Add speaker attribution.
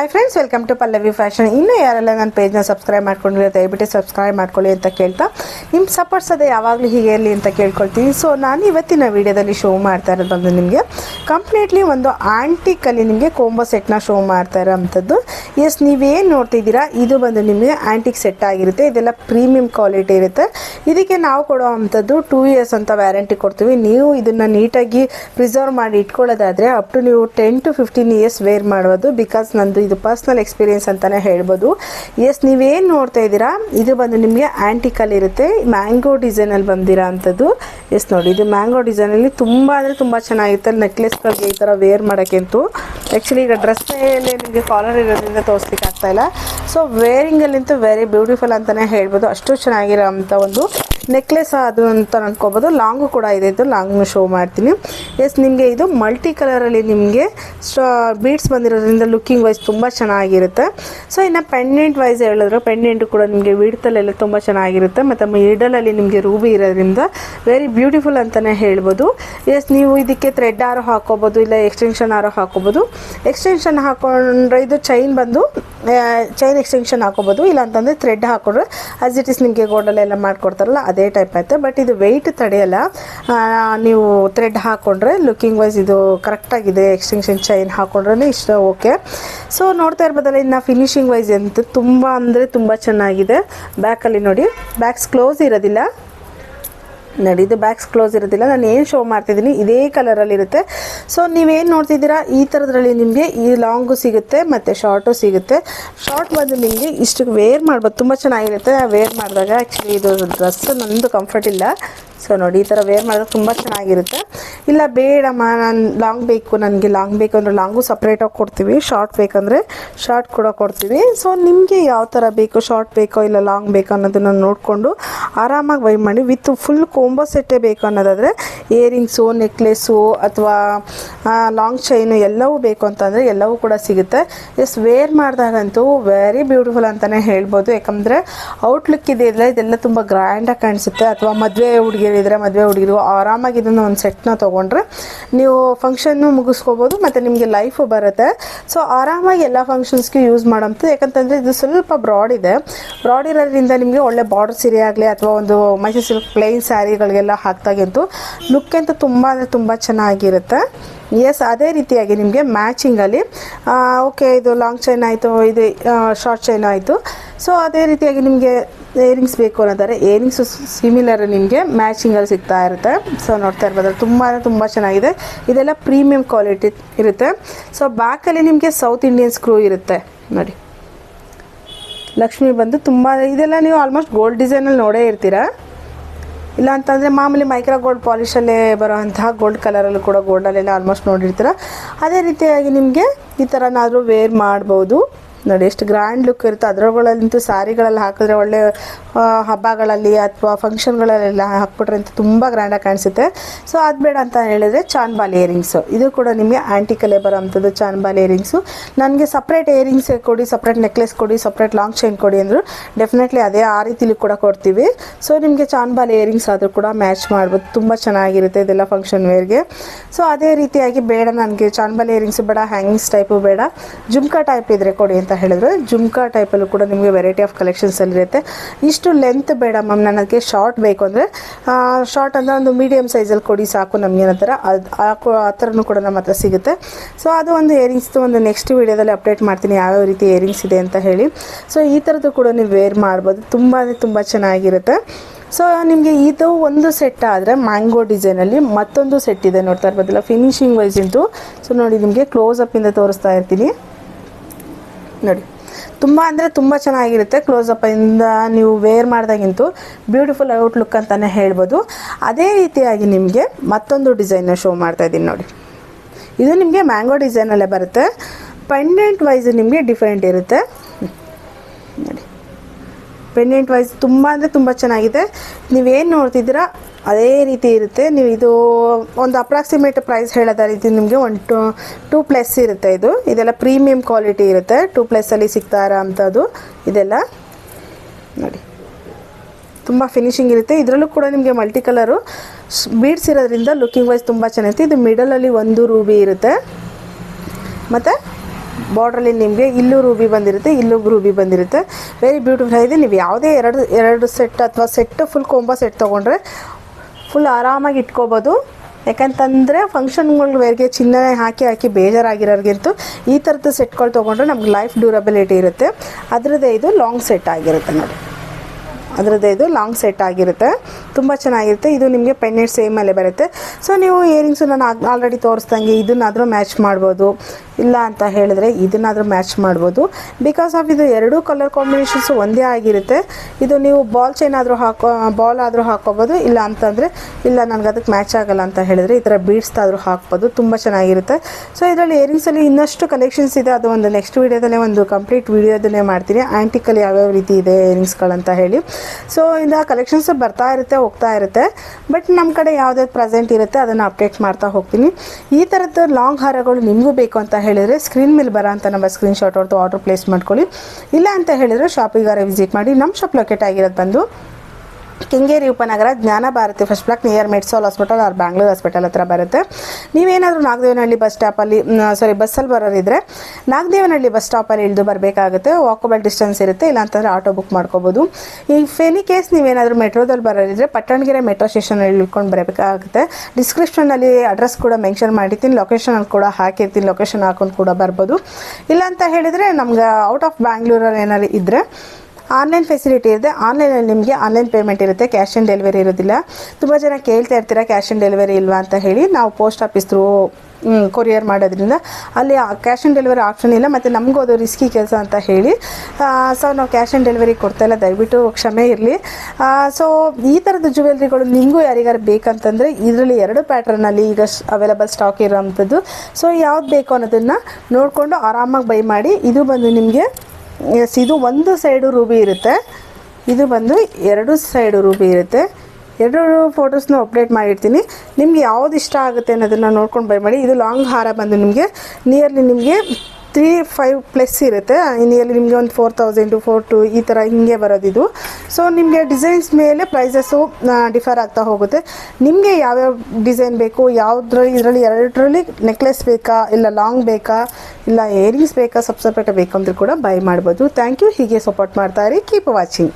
Speaker 1: Hi friends welcome to Pallavi fashion ಇನ್ನೂ ಯಾರೆಲ್ಲ ನನ್ನ ಪೇಜ್ನ ಸಬ್ಸ್ಕ್ರೈಬ್ ಮಾಡ್ಕೊಂಡಿರೋ, ದಯವಿಟ್ಟು ಸಬ್ಸ್ಕ್ರೈಬ್ ಮಾಡ್ಕೊಳ್ಳಿ ಅಂತ ಕೇಳ್ತಾ. ನಿಮ್ಮ ಸಪೋರ್ಟ್ಸ್ ಅದೇ ಯಾವಾಗಲೂ ಹೀಗೆ ಇರಲಿ ಅಂತ ಕೇಳ್ಕೊಳ್ತೀನಿ. ಸೊ ನಾನು ಇವತ್ತಿನ ವಿಡಿಯೋದಲ್ಲಿ ಶೋ ಮಾಡ್ತಾ ಇರೋದು ಬಂದು ನಿಮಗೆ ಕಂಪ್ಲೀಟ್ಲಿ ಒಂದು ಆ್ಯಂಟಿಕಲ್ಲಿ ನಿಮಗೆ ಕೋಂಬೋ ಸೆಟ್ನ ಶೋ ಮಾಡ್ತಾ ಇರೋವಂಥದ್ದು ಎಸ್ ನೀವೇನು ನೋಡ್ತಿದ್ದೀರಾ? ಇದು ಬಂದು ನಿಮಗೆ ಆಂಟಿಕ್ ಸೆಟ್ ಆಗಿರುತ್ತೆ. ಇದೆಲ್ಲ ಪ್ರೀಮಿಯಂ ಕ್ವಾಲಿಟಿ ಇರುತ್ತೆ. ಇದಕ್ಕೆ ನಾವು ಕೊಡೋ ಅಂಥದ್ದು ಟೂ ಇಯರ್ಸ್ ಅಂತ ವ್ಯಾರಂಟಿ ಕೊಡ್ತೀವಿ. ನೀವು ಇದನ್ನು ನೀಟಾಗಿ ಪ್ರಿಸರ್ವ್ ಮಾಡಿ ಇಟ್ಕೊಳ್ಳೋದಾದರೆ ಅಪ್ ಟು ನೀವು ten to fifteen years wear ಮಾಡೋದು ಬಿಕಾಸ್ ನಂದು ಇದು ಪರ್ಸ್ನಲ್ ಎಕ್ಸ್ಪೀರಿಯನ್ಸ್ ಅಂತಲೇ ಹೇಳ್ಬೋದು. ಎಸ್ ನೀವೇನು ನೋಡ್ತಾ ಇದ್ದೀರಾ? ಇದು ಬಂದು ನಿಮಗೆ ಆ್ಯಂಟಿಕಲ್ ಇರುತ್ತೆ ಮ್ಯಾಂಗೋ ಡಿಸೈನಲ್ಲಿ ಬಂದಿರೋ ಅಂಥದ್ದು. ಎಸ್ ನೋಡಿ, ಇದು ಮ್ಯಾಂಗೋ ಡಿಸೈನಲ್ಲಿ ತುಂಬ ಅಂದರೆ ತುಂಬ ಚೆನ್ನಾಗಿರುತ್ತೆ. ನೆಕ್ಲೆಸ್ಗಳಿಗೆ ಈ ಥರ ವೇರ್ ಮಾಡೋಕ್ಕಂತೂ ಆ್ಯಕ್ಚುಲಿ ಈಗ ಡ್ರೆಸ್ ಮೇಲೆ ನಿಮಗೆ ಕಾಲರ್ ಇರೋದ್ರಿಂದ ತೋರಿಸ್ಲಿಕ್ಕೆ ಆಗ್ತಾ ಇಲ್ಲ. ಸೊ ವೇರಿಂಗಲ್ಲಂತೂ ವೆರಿ ಬ್ಯೂಟಿಫುಲ್ ಅಂತಲೇ ಹೇಳ್ಬೋದು. ಅಷ್ಟು ಚೆನ್ನಾಗಿರೋ ಒಂದು ನೆಕ್ಲೆಸ್ ಅದು ಅಂತ ಅನ್ಕೋಬೋದು. ಲಾಂಗು ಕೂಡ ಇದೆ ಇದು. ಲಾಂಗ್ನು ಶೋ ಮಾಡ್ತೀನಿ. ಎಸ್ ನಿಮಗೆ ಇದು ಮಲ್ಟಿ ಕಲರಲ್ಲಿ ನಿಮಗೆ ಬೀಡ್ಸ್ ಬಂದಿರೋದ್ರಿಂದ ಲುಕ್ಕಿಂಗ್ ವೈಸ್ ತುಂಬ ಚೆನ್ನಾಗಿರುತ್ತೆ. ಸೊ ಇನ್ನು ಪೆಂಡೆಂಟ್ ವೈಸ್ ಹೇಳಿದ್ರೆ ಪೆಂಡೆಂಟು ಕೂಡ ನಿಮಗೆ ವಿಡ್ತಲೆಲ್ಲ ತುಂಬ ಚೆನ್ನಾಗಿರುತ್ತೆ. ಮತ್ತು ಮಿಡಲಲ್ಲಿ ನಿಮಗೆ ರೂಬಿ ಇರೋದ್ರಿಂದ ವೆರಿ ಬ್ಯೂಟಿಫುಲ್ ಅಂತಲೇ ಹೇಳ್ಬೋದು. ಎಸ್ ನೀವು ಇದಕ್ಕೆ ಥ್ರೆಡ್ ಆರೋ ಹಾಕೋಬೋದು, ಇಲ್ಲ ಎಕ್ಸ್ಟೆನ್ಷನ್ ಆರೋ ಹಾಕೋಬೋದು. ಎಕ್ಸ್ಟೆನ್ಷನ್ ಹಾಕೊಂಡ್ರೆ ಇದು ಚೈನ್ ಬಂದು ಚೈನ್ ಎಕ್ಸ್ಟೆನ್ಷನ್ ಹಾಕೋಬೋದು. ಇಲ್ಲ ಅಂತಂದರೆ ಥ್ರೆಡ್ ಹಾಕೊಂಡ್ರೆ ಆಸ್ ಇಟ್ ಇಸ್ ನಿಮಗೆ ಗೋಲ್ಡಲ್ಲೆಲ್ಲ ಮಾಡ್ಕೊಡ್ತಾರಲ್ಲ, ಅದೇ ಟೈಪ್ ಆಯ್ತು. ಬಟ್ ಇದು ವೆಯ್ಟ್ ತಡೆಯಲ್ಲ ನೀವು ಥ್ರೆಡ್ ಹಾಕೊಂಡ್ರೆ ಲುಕಿಂಗ್ ವೈಸ್ ಇದು ಕರೆಕ್ಟಾಗಿದೆ ಎಕ್ಸ್ಟೆನ್ಷನ್ ಚೈನ್ ಹಾಕೊಂಡ್ರೆ ಇಷ್ಟ ಓಕೆ ಸೊ ನೋಡ್ತಾ ಇರ್ಬೋದಲ್ಲ ಇನ್ನು ಫಿನಿಶಿಂಗ್ ವೈಸ್ ಅಂತ ತುಂಬ ಅಂದರೆ ತುಂಬ ಚೆನ್ನಾಗಿದೆ. ಬ್ಯಾಕಲ್ಲಿ ನೋಡಿ ಬ್ಯಾಕ್ಸ್ ಕ್ಲೋಸ್ ಇರೋದಿಲ್ಲ. ನೋಡಿ, ಇದು ಬ್ಯಾಕ್ಸ್ ಕ್ಲೋಸ್ ಇರೋದಿಲ್ಲ. ನಾನು ಏನು ಶೋ ಮಾಡ್ತಿದ್ದೀನಿ, ಇದೇ ಕಲರಲ್ಲಿ ಇರುತ್ತೆ. ಸೊ ನೀವೇನು ನೋಡ್ತಿದ್ದೀರಾ? ಈ ಥರದ್ರಲ್ಲಿ ನಿಮಗೆ ಈ ಲಾಂಗು ಸಿಗುತ್ತೆ, ಮತ್ತು ಶಾರ್ಟು ಸಿಗುತ್ತೆ. ಶಾರ್ಟ್ ಬಂದು ನಿಮಗೆ ಇಷ್ಟು ವೇರ್ ಮಾಡ್ಬೋದು. ತುಂಬ ಚೆನ್ನಾಗಿರುತ್ತೆ. ವೇರ್ ಮಾಡಿದಾಗ ಆ್ಯಕ್ಚುಲಿ ಇದು ಡ್ರೆಸ್ ನಂದು ಕಂಫರ್ಟ್ ಇಲ್ಲ. ಸೊ ನೋಡಿ, ಈ ಥರ ವೇರ್ ಮಾಡಿದ್ರೆ ತುಂಬ ಚೆನ್ನಾಗಿರುತ್ತೆ. ಇಲ್ಲ, ಬೇಡಮ್ಮ, ನಾನು ಲಾಂಗ್ ಬೇಕು, ನನಗೆ ಲಾಂಗ್ ಬೇಕು ಅಂದರೆ ಲಾಂಗು ಸಪ್ರೇಟಾಗಿ ಕೊಡ್ತೀವಿ. ಶಾರ್ಟ್ ಬೇಕಂದರೆ ಶಾರ್ಟ್ ಕೂಡ ಕೊಡ್ತೀವಿ. ಸೊ ನಿಮಗೆ ಯಾವ ಥರ ಬೇಕು ಶಾರ್ಟ್ ಬೇಕೋ ಇಲ್ಲ ಲಾಂಗ್ ಬೇಕೋ ಅನ್ನೋದನ್ನು ನೋಡಿಕೊಂಡು ಆರಾಮಾಗಿ ವೈ ಮಾಡಿ ವಿತ್ ಫುಲ್ ಕೊಂಬೋ ಸೆಟ್ಟೇ ಬೇಕು ಅನ್ನೋದಾದರೆ ಇಯರಿಂಗ್ಸು ನೆಕ್ಲೆಸ್ಸು ಅಥವಾ ಲಾಂಗ್ ಚೈನು ಎಲ್ಲವೂ ಬೇಕು ಅಂತಂದರೆ ಎಲ್ಲವೂ ಕೂಡ ಸಿಗುತ್ತೆ. ಎಸ್ ವೇರ್ ಮಾಡಿದಾಗಂತೂ ವೆರಿ ಬ್ಯೂಟಿಫುಲ್ ಅಂತಲೇ ಹೇಳ್ಬೋದು. ಯಾಕಂದರೆ ಔಟ್ಲುಕ್ ಇದೆ ಇದೆಲ್ಲ ತುಂಬ ಗ್ರ್ಯಾಂಡಾಗಿ ಕಾಣಿಸುತ್ತೆ. ಅಥವಾ ಮದುವೆ ಹುಡುಗಿರಿದ್ರೆ ಮದುವೆ ಹುಡುಗಿರು ಆರಾಮಾಗಿ ಇದನ್ನು ಒಂದು ಸೆಟ್ನ ತೊಗೊಂಡ್ರೆ ನೀವು ಫಂಕ್ಷನ್ನು ಮುಗಿಸ್ಕೋಬೋದು ಮತ್ತು ನಿಮಗೆ ಲೈಫು ಬರುತ್ತೆ. ಸೊ ಆರಾಮಾಗಿ ಎಲ್ಲ ಫಂಕ್ಷನ್ಸ್ಗೂ ಯೂಸ್ ಮಾಡೋಂಥ ಯಾಕಂತಂದರೆ ಇದು ಸ್ವಲ್ಪ ಬ್ರಾಡ್ ಇದೆ. ಬ್ರಾಡ್ ಇರೋದ್ರಿಂದ ನಿಮಗೆ ಒಳ್ಳೆ ಬಾರ್ಡರ್ ಸೀರೆ ಆಗಲಿ ಅಥವಾ ಒಂದು ಮೈಸೂರು ಸಿಲ್ಕ್ ಪ್ಲೇನ್ ಸ್ಯಾರಿಗಳಿಗೆಲ್ಲ ಹಾಕ್ದಾಗಂತೂ ಲುಕ್ ಅಂತೂ ತುಂಬ ಅಂದರೆ ತುಂಬ ಚೆನ್ನಾಗಿರುತ್ತೆ. ಎಸ್ ಅದೇ ರೀತಿಯಾಗಿ ನಿಮಗೆ ಮ್ಯಾಚಿಂಗಲ್ಲಿ ಓಕೆ ಇದು ಲಾಂಗ್ ಚೈನ್ ಆಯಿತು, ಇದು ಶಾರ್ಟ್ ಚೈನ್ ಆಯಿತು. ಸೊ ಅದೇ ರೀತಿಯಾಗಿ ನಿಮಗೆ ಏರಿಂಗ್ಸ್ ಬೇಕು ಅನ್ನೋದಾರೆ ಏರಿಂಗ್ಸು ಸಿಮಿಲರ್ ನಿಮಗೆ ಮ್ಯಾಚಿಂಗಲ್ಲಿ ಸಿಗ್ತಾ ಇರುತ್ತೆ. ಸೊ ನೋಡ್ತಾ ಇರ್ಬೋದು ತುಂಬ ತುಂಬ ಚೆನ್ನಾಗಿದೆ. ಇದೆಲ್ಲ ಪ್ರೀಮಿಯಂ ಕ್ವಾಲಿಟಿ ಇರುತ್ತೆ. ಸೊ ಬ್ಯಾಕಲ್ಲಿ ನಿಮಗೆ ಸೌತ್ ಇಂಡಿಯನ್ ಸ್ಕ್ರೂ ಇರುತ್ತೆ. ನೋಡಿ. ಲಕ್ಷ್ಮಿ ಬಂದು ತುಂಬ, ಇದೆಲ್ಲ ನೀವು ಆಲ್ಮೋಸ್ಟ್ ಗೋಲ್ಡ್ ಡಿಸೈನಲ್ಲಿ ನೋಡೇ ಇರ್ತೀರಾ? ಇಲ್ಲ ಅಂತಂದರೆ ಮಾಮೂಲಿ ಮೈಕ್ರೋ ಗೋಲ್ಡ್ ಪಾಲಿಶಲ್ಲೇ ಬರೋವಂತಹ ಗೋಲ್ಡ್ ಕಲರಲ್ಲೂ ಕೂಡ ಗೋಲ್ಡಲ್ಲೆಲ್ಲ ಆಲ್ಮೋಸ್ಟ್ ನೋಡಿರ್ತೀರ? ಅದೇ ರೀತಿಯಾಗಿ ನಿಮಗೆ ಈ ಥರನಾದರೂ ವೇರ್ ಮಾಡ್ಬೋದು. ನೋಡಿ ಎಷ್ಟು ಗ್ರ್ಯಾಂಡ್ ಲುಕ್ ಇರುತ್ತೆ. ಅದರೊಳಗಂತೂ ಸಾರಿಗಳಲ್ಲಿ ಹಾಕಿದ್ರೆ ಒಳ್ಳೆ ಹಬ್ಬಗಳಲ್ಲಿ ಅಥವಾ ಫಂಕ್ಷನ್ಗಳಲ್ಲೆಲ್ಲ ಹಾಕ್ಬಿಟ್ರೆ ಅಂತ ತುಂಬ ಗ್ರ್ಯಾಂಡಾಗಿ ಕಾಣಿಸುತ್ತೆ. ಸೊ ಅದು ಬೇಡ ಅಂತ ಹೇಳಿದ್ರೆ ಚಾನ್ಬಾಲ್ ಇಯರಿಂಗ್ಸು ಇದು ಕೂಡ ನಿಮಗೆ ಆ್ಯಂಟಿಕಲ್ಲೇ ಬರೋವಂಥದ್ದು ಚಾನ್ಬಾಲ್ ಇಯರಿಂಗ್ಸು ನನಗೆ ಸಪ್ರೇಟ್ ಇಯರಿಂಗ್ಸ್ ಕೊಡಿ ಸಪ್ರೇಟ್ ನೆಕ್ಲೆಸ್ ಕೊಡಿ ಸಪ್ರೇಟ್ ಲಾಂಗ್ ಚೈನ್ ಕೊಡಿ ಅಂದರು ಡೆಫಿನೆಟ್ಲಿ ಅದೇ ಆ ರೀತಿಲಿ ಕೂಡ ಕೊಡ್ತೀವಿ. ಸೊ ನಿಮಗೆ ಚಾನ್ಬಾಲ್ ಇಯರಿಂಗ್ಸ್ ಆದರೂ ಕೂಡ ಮ್ಯಾಚ್ ಮಾಡ್ಬೋದು. ತುಂಬ ಚೆನ್ನಾಗಿರುತ್ತೆ ಇದೆಲ್ಲ ಫಂಕ್ಷನ್ ವೇರ್ಗೆ ಸೊ ಅದೇ ರೀತಿಯಾಗಿ ಬೇಡ ನನಗೆ ಚಾನ್ಬಾಲ್ ಇಯರಿಂಗ್ಸ್ ಬೇಡ ಹ್ಯಾಂಗಿಂಗ್ಸ್ ಟೈಪು ಬೇಡ. ಜುಮ್ಕಾ ಟೈಪ್ ಇದ್ರೆ ಕೊಡಿ ಅಂತ ಹೇಳಿದ್ರೆ ಜುಮ್ಕಾ ಟೈಪಲ್ಲೂ ಕೂಡ ನಿಮಗೆ ವೆರೈಟಿ ಆಫ್ ಕಲೆಕ್ಷನ್ಸಲ್ಲಿ ಇರುತ್ತೆ ಇಷ್ಟು ಲೆಂತ್ ಬೇಡ ಮ್ಯಾಮ್ ನನಗೆ ಶಾರ್ಟ್ ಬೇಕು ಅಂದರೆ ಶಾರ್ಟ್ ಅಂದರೆ ಒಂದು ಮೀಡಿಯಮ್ ಸೈಜಲ್ಲಿ ಕೊಡಿ ಸಾಕು ನಮಗೆ ಅನ್ನೋ ಅದು, ಆ ಥರನೂ ಕೂಡ ನಮ್ಮ ಹತ್ರ ಸಿಗುತ್ತೆ. ಸೊ ಅದು ಒಂದು ಏರಿಂಗ್ಸ್ದು ಒಂದು ನೆಕ್ಸ್ಟ್ ವೀಡಿಯೋದಲ್ಲಿ ಅಪ್ಡೇಟ್ ಮಾಡ್ತೀನಿ ಯಾವ್ಯಾವ ರೀತಿ ಏರಿಂಗ್ಸ್ ಇದೆ ಅಂತ ಹೇಳಿ. ಸೊ ಈ ಥರದ್ದು ಕೂಡ ನೀವು ವೇರ್ ಮಾಡ್ಬೋದು. ತುಂಬ ತುಂಬ ಚೆನ್ನಾಗಿರುತ್ತೆ. ಸೊ ನಿಮಗೆ ಇದು ಒಂದು ಸೆಟ್ ಆದರೆ ಮ್ಯಾಂಗೋ ಡಿಸೈನಲ್ಲಿ ಮತ್ತೊಂದು ಸೆಟ್ ಇದೆ ನೋಡ್ತಾ ಇರ್ಬೋದಲ್ಲ ಫಿನಿಶಿಂಗ್ ವೈಸ್ ಇಂಟು ಸೊ ನೋಡಿ ನಿಮಗೆ ಕ್ಲೋಸ್ ಅಪ್ಪಿಂದ ತೋರಿಸ್ತಾ ಇರ್ತೀನಿ. ನೋಡಿ. ತುಂಬ ಅಂದರೆ ತುಂಬ ಚೆನ್ನಾಗಿರುತ್ತೆ. ಕ್ಲೋಸಪ್ಪಿಂದ ನೀವು ವೇರ್ ಮಾಡಿದಾಗಿಂತೂ ಬ್ಯೂಟಿಫುಲ್ ಔಟ್ಲುಕ್ ಅಂತಲೇ ಹೇಳ್ಬೋದು. ಅದೇ ರೀತಿಯಾಗಿ ನಿಮಗೆ ಮತ್ತೊಂದು ಡಿಸೈನ್ನ ಶೋ ಮಾಡ್ತಾ ಇದ್ದೀನಿ ನೋಡಿ. ಇದು ನಿಮಗೆ ಮ್ಯಾಂಗೋ ಡಿಸೈನಲ್ಲೇ ಬರುತ್ತೆ. ಪೆಂಡೆಂಟ್ ವೈಸ್ ನಿಮಗೆ ಡಿಫ್ರೆಂಟ್ ಇರುತ್ತೆ. ನೋಡಿ. ಪೆಂಡೆಂಟ್ ವೈಸ್ ತುಂಬ ಅಂದರೆ ತುಂಬ ಚೆನ್ನಾಗಿದೆ. ನೀವೇನು ನೋಡ್ತಿದ್ದೀರಾ? ಅದೇ ರೀತಿ ಇರುತ್ತೆ. ನೀವು ಇದು ಒಂದು ಅಪ್ರಾಕ್ಸಿಮೇಟ್ ಪ್ರೈಸ್ ಹೇಳೋದ ರೀತಿ ನಿಮಗೆ ಒಂದು ಟು ಟೂ ಪ್ಲಸ್ ಇರುತ್ತೆ ಇದು. ಇದೆಲ್ಲ ಪ್ರೀಮಿಯಂ ಕ್ವಾಲಿಟಿ ಇರುತ್ತೆ. ಟೂ ಪ್ಲಸ್ಸಲ್ಲಿ ಸಿಗ್ತಾ ಇರೋ ಅಂಥದ್ದು ಇದೆಲ್ಲ. ನೋಡಿ. ತುಂಬ ಫಿನಿಶಿಂಗ್ ಇರುತ್ತೆ. ಇದರಲ್ಲೂ ಕೂಡ ನಿಮಗೆ ಮಲ್ಟಿ ಕಲರು ಬೀಡ್ಸ್ ಇರೋದ್ರಿಂದ ಲುಕಿಂಗ್ ವೈಸ್ ತುಂಬ ಚೆನ್ನಾಗಿರುತ್ತೆ. ಇದು ಮಿಡಲಲ್ಲಿ ಒಂದು ರೂಬಿ ಇರುತ್ತೆ. ಮತ್ತು ಬಾರ್ಡ್ರಲ್ಲಿ ನಿಮಗೆ ಇಲ್ಲೂ ರೂಬಿ ಬಂದಿರುತ್ತೆ, ಇಲ್ಲೂ ರೂಬಿ ಬಂದಿರುತ್ತೆ. ವೆರಿ ಬ್ಯೂಟಿಫುಲ್ ಆಗಿದೆ. ನೀವು ಯಾವುದೇ ಎರಡು ಎರಡು ಸೆಟ್ ಅಥವಾ ಸೆಟ್ ಫುಲ್ ಕೊಂಬ ಸೆಟ್ ತೊಗೊಂಡ್ರೆ ಫುಲ್ ಆರಾಮಾಗಿ ಇಟ್ಕೋಬೋದು. ಯಾಕಂತಂದರೆ ಫಂಕ್ಷನ್ಗಳ ವೇರ್ಗೆ ಚಿನ್ನ ಹಾಕಿ ಹಾಕಿ ಬೇಜಾರಾಗಿರೋರಿಗಂತೂ ಈ ಥರದ ಸೆಟ್ಗಳು ತೊಗೊಂಡ್ರೆ ನಮ್ಗೆ ಲೈಫ್ ಡ್ಯೂರಬಿಲಿಟಿ ಇರುತ್ತೆ. ಅದರದ್ದೇ ಇದು ಲಾಂಗ್ ಸೆಟ್ ಆಗಿರುತ್ತೆ ನೋಡಿ. ಅದರದ್ದೇ ಇದು ಲಾಂಗ್ ಸೆಟ್ ಆಗಿರುತ್ತೆ. ತುಂಬ ಚೆನ್ನಾಗಿರುತ್ತೆ. ಇದು ನಿಮಗೆ ಪೆಂಡೆಂಟ್ ಸೇಮಲ್ಲೇ ಬರುತ್ತೆ. ಸೊ ನೀವು ಇಯರಿಂಗ್ಸು ನಾನು ಆಲ್ರೆಡಿ ತೋರಿಸ್ದಂಗೆ ಇದನ್ನಾದರೂ ಮ್ಯಾಚ್ ಮಾಡ್ಬೋದು. ಇಲ್ಲ ಅಂತ ಹೇಳಿದ್ರೆ ಇದನ್ನಾದರೂ ಮ್ಯಾಚ್ ಮಾಡ್ಬೋದು. ಬಿಕಾಸ್ ಆಫ್ ಇದು ಎರಡೂ ಕಲರ್ ಕಾಂಬಿನೇಷನ್ಸು ಒಂದೇ ಆಗಿರುತ್ತೆ. ಇದು ನೀವು ಬಾಲ್ ಚೈನ್ ಆದರೂ ಹಾಕೋ ಬಾಲ್ ಆದರೂ ಹಾಕೋಬೋದು. ಇಲ್ಲ ಅಂತಂದರೆ, ಇಲ್ಲ ನನಗೆ ಅದಕ್ಕೆ ಮ್ಯಾಚ್ ಆಗಲ್ಲ ಅಂತ ಹೇಳಿದ್ರೆ ಈ ಥರ ಬೀಡ್ಸ್ ಆದರೂ ಹಾಕ್ಬೋದು. ತುಂಬ ಚೆನ್ನಾಗಿರುತ್ತೆ. ಸೊ ಇದರಲ್ಲಿ ಇಯರಿಂಗ್ಸಲ್ಲಿ ಇನ್ನಷ್ಟು ಕಲೆಕ್ಷನ್ಸ್ ಇದೆ. ಅದು ಒಂದು ನೆಕ್ಸ್ಟ್ ವೀಡಿಯೋದಲ್ಲೇ ಒಂದು ಕಂಪ್ಲೀಟ್ ವೀಡಿಯೋದನ್ನೇ ಮಾಡ್ತೀನಿ. ಆ್ಯಂಟಿಕಲ್ಲಿ ಯಾವ್ಯಾವ ರೀತಿ ಇದೆ ಇಯರಿಂಗ್ಸ್ಗಳಂತ ಹೇಳಿ. ಸೊ ಇಂದ ಕಲೆಕ್ಷನ್ಸ್ ಬರ್ತಾ ಇರುತ್ತೆ. ಹೋಗ್ತಾ ಇರುತ್ತೆ. ಬಟ್ ನಮ್ಮ ಕಡೆ ಯಾವ್ದಾದ್ರು ಪ್ರೆಸೆಂಟ್ ಇರುತ್ತೆ, ಅದನ್ನು ಅಪ್ಡೇಟ್ ಮಾಡ್ತಾ ಹೋಗ್ತೀನಿ. ಈ ಥರದ್ದು ಲಾಂಗ್ ಹಾರಗಳು ನಿಮಗೂ ಬೇಕು ಅಂತ ಹೇಳಿದರೆ ಸ್ಕ್ರೀನ್ ಮೇಲೆ ಬರೋ ಅಂತ ನಮ್ಮ ಸ್ಕ್ರೀನ್ ಶಾಟ್ ಅವ್ರದ್ದು ಆರ್ಡರ್ ಪ್ಲೇಸ್ ಮಾಡ್ಕೊಳ್ಳಿ ಇಲ್ಲ ಅಂತ ಹೇಳಿದರೆ ಶಾಪಿಗಾರ ವಿಸಿಟ್ ಮಾಡಿ ನಮ್ಮ ಶಾಪ್ ಲೊಕೇಟ್ ಆಗಿರೋದು ಬಂದು Kengeri Upanagara Jnana Bharathi first block near Medsol hospital or Bangalore hospital ಹತ್ರ ಬರುತ್ತೆ. ನೀವೇನಾದರೂ ನಾಗದೇವನಹಳ್ಳಿ ಬಸ್ ಸ್ಟಾಪಲ್ಲಿ ಸಾರಿ ಬಸ್ಸಲ್ಲಿ ಬರೋರಿದ್ರೆ ನಾಗದೇವನಹಳ್ಳಿ ಬಸ್ ಸ್ಟಾಪಲ್ಲಿ ಇಳಿದು ಬರಬೇಕಾಗುತ್ತೆ. ವಾಕಬಲ್ ಡಿಸ್ಟೆನ್ಸ್ ಇರುತ್ತೆ. ಇಲ್ಲಾಂತಂದರೆ ಆಟೋ ಬುಕ್ ಮಾಡ್ಕೋಬೋದು. ಇಫ್ ಎನಿ ಕೇಸ್ ನೀವೇನಾದರೂ ಮೆಟ್ರೋದಲ್ಲಿ ಬರೋರಿದ್ರೆ ಪಟ್ಟಣಗೆರೆ ಮೆಟ್ರೋ ಸ್ಟೇಷನಲ್ಲಿ ಇಳ್ಕೊಂಡು ಬರಬೇಕಾಗುತ್ತೆ. ಡಿಸ್ಕ್ರಿಪ್ಷನಲ್ಲಿ ಅಡ್ರೆಸ್ ಕೂಡ ಮೆನ್ಷನ್ ಮಾಡಿರ್ತೀನಿ. ಲೊಕೇಶನಲ್ಲಿ ಕೂಡ ಹಾಕಿರ್ತೀನಿ. ಲೊಕೇಶನ್ ಹಾಕೊಂಡು ಕೂಡ ಬರ್ಬೋದು. ಇಲ್ಲ ಅಂತ ಹೇಳಿದರೆ ನಮ್ಗೆ ಔಟ್ ಆಫ್ ಬ್ಯಾಂಗ್ಳೂರಲ್ಲಿ ಏನಾದ್ರು ಇದ್ದರೆ ಆನ್ಲೈನ್ ಫೆಸಿಲಿಟಿ ಇದೆ ಆನ್ಲೈನಲ್ಲಿ ನಿಮಗೆ ಆನ್ಲೈನ್ ಪೇಮೆಂಟ್ ಇರುತ್ತೆ. ಕ್ಯಾಶ್ ಆನ್ ಡೆಲಿವರಿ ಇರೋದಿಲ್ಲ. ತುಂಬ ಜನ ಕೇಳ್ತಾ ಇರ್ತೀರಾ ಕ್ಯಾಶ್ ಆನ್ ಡೆಲಿವರಿ ಇಲ್ವಾ? ಅಂತ ಹೇಳಿ ನಾವು ಪೋಸ್ಟ್ ಆಫೀಸ್ ಥ್ರೂ ಕೊರಿಯರ್ ಮಾಡೋದ್ರಿಂದ ಅಲ್ಲಿ ಕ್ಯಾಶ್ ಆನ್ ಡೆಲಿವರಿ ಆಪ್ಷನ್ ಇಲ್ಲ. ಮತ್ತು ನಮಗೂ ಅದು ರಿಸ್ಕಿ ಕೆಲಸ ಅಂತ ಹೇಳಿ ಸೊ ನಾವು ಕ್ಯಾಶ್ ಆನ್ ಡೆಲಿವರಿ ಕೊಡ್ತಾ ಇಲ್ಲ. ದಯವಿಟ್ಟು ಕ್ಷಮೆ ಇರಲಿ. ಸೊ ಈ ಥರದ ಜುವೆಲ್ರಿಗಳು ನಿಮಗೂ ಯಾರಿಗಾರು ಬೇಕಂತಂದರೆ ಇದರಲ್ಲಿ ಎರಡು ಪ್ಯಾಟ್ರನಲ್ಲಿ ಈಗ ಅವೈಲಬಲ್ ಸ್ಟಾಕ್ ಇರೋವಂಥದ್ದು. ಸೊ ಯಾವ್ದು ಬೇಕು ಅನ್ನೋದನ್ನು ನೋಡಿಕೊಂಡು ಆರಾಮಾಗಿ ಬೈ ಮಾಡಿ, ಇದು ಬಂದು ನಿಮಗೆ ಎಸ್ ಇದು ಒಂದು ಸೈಡು ರೂಬಿ ಇರುತ್ತೆ. ಇದು ಬಂದು ಎರಡು ಸೈಡು ರೂಬಿ ಇರುತ್ತೆ. ಎರಡು ಫೋಟೋಸ್ನ ಅಪ್ಡೇಟ್ ಮಾಡಿರ್ತೀನಿ. ನಿಮ್ಗೆ ಯಾವ್ದು ಇಷ್ಟ ಆಗುತ್ತೆ ಅನ್ನೋದನ್ನು ನೋಡ್ಕೊಂಡು ಬೈ ಮಾಡಿ. ಇದು ಲಾಂಗ್ ಹಾರ ಬಂದು ನಿಮಗೆ ನಿಯರ್ಲಿ ನಿಮಗೆ ತ್ರೀ ಫೈವ್ ಪ್ಲಸ್ ಇರುತ್ತೆ. ಇನ್ನೆಲ್ಲಿ ನಿಮಗೆ ಒಂದು ಫೋರ್ ತೌಸಂಡು ಫೋರ್ ಟು ಈ ಥರ ಹಿಂಗೆ ಬರೋದಿದು ಸೊ ನಿಮಗೆ ಡಿಸೈನ್ಸ್ ಮೇಲೆ ಪ್ರೈಸಸ್ಸು ಡಿಫರ್ ಆಗ್ತಾ ಹೋಗುತ್ತೆ. ನಿಮಗೆ ಯಾವ್ಯಾವ ಡಿಸೈನ್ ಬೇಕು ಯಾವುದ್ರ ಇದರಲ್ಲಿ ಎರಡರಲ್ಲಿ ನೆಕ್ಲೆಸ್ ಬೇಕಾ, ಇಲ್ಲ ಲಾಂಗ್ ಬೇಕಾ, ಇಲ್ಲ ಏರಿಂಗ್ಸ್ ಬೇಕಾ ಸಪ್ ಸಪ್ರೇಟ್ ಬೇಕು ಅಂದರೂ ಕೂಡ ಬೈ ಮಾಡ್ಬೋದು. ಥ್ಯಾಂಕ್ ಯು ಹೀಗೆ ಸಪೋರ್ಟ್ ಮಾಡ್ತಾ ಇರಿ. Keep watching